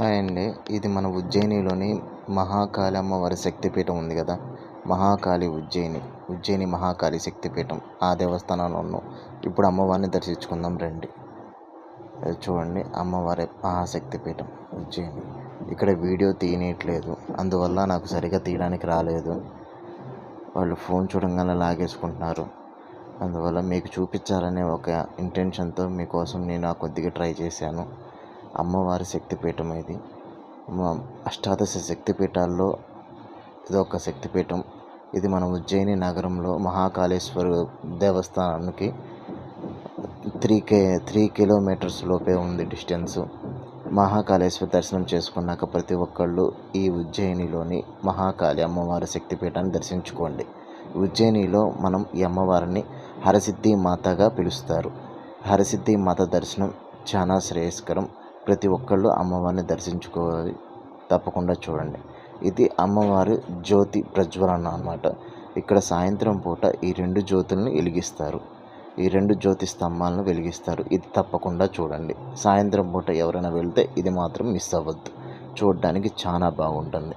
Hi అండి ఇది మన ఉజ్జయినిలోని మహాకాళి అమ్మవారి శక్తిపీఠం ఉంది కదా? మహాకాళి ఉజ్జయిని ఉజ్జయిని మహాకాళి శక్తిపీఠం ఆ దేవస్థానంలో ఉన్నాం. ఇప్పుడు అమ్మవారిని దర్శించుకుందాం రండి. చూడండి అమ్మవారి మహాశక్తిపీఠం ఉజ్జయిని. ఇక్కడ వీడియో తీయనట్లేదు అందువల్ల నాకు సరిగా తీయడానికి రాలేదు. వాళ్ళు ఫోన్ చూడంగానే లాగేసుకుంటున్నారు. అందువల్ల మీకు చూపించాలనే ఒక ఇంటెన్షన్తో మీకోసం నేను కొద్దిగా ట్రై చేశాను. అమ్మవారి శక్తిపీఠం ఇది. అష్టాదశ శక్తిపీఠాల్లో ఇది ఒక శక్తిపీఠం. ఇది మన ఉజ్జయిని నగరంలో మహాకాళేశ్వర దేవస్థానానికి త్రీ కే త్రీ కిలోమీటర్స్ లోపే ఉంది డిస్టెన్స్. మహాకాళేశ్వర దర్శనం చేసుకున్నాక ప్రతి ఒక్కళ్ళు ఈ ఉజ్జయినిలోని మహాకాళి అమ్మవారి శక్తిపీఠాన్ని దర్శించుకోండి. ఉజ్జయినిలో మనం ఈ అమ్మవారిని హరసిద్ధి మాతగా పిలుస్తారు. హరసిద్ధి మాత దర్శనం చాలా శ్రేయస్కరం. ప్రతి ఒక్కళ్ళు అమ్మవారిని దర్శించుకోవాలి. తప్పకుండా చూడండి. ఇది అమ్మవారి జ్యోతి ప్రజ్వలన అన్నమాట. ఇక్కడ సాయంత్రం పూట ఈ రెండు జ్యోతులను వెలిగిస్తారు. ఈ రెండు జ్యోతి స్తంభాలను వెలిగిస్తారు. ఇది తప్పకుండా చూడండి. సాయంత్రం పూట ఎవరైనా వెళ్తే ఇది మాత్రం మిస్ అవ్వద్దు. చూడడానికి చాలా బాగుంటుంది.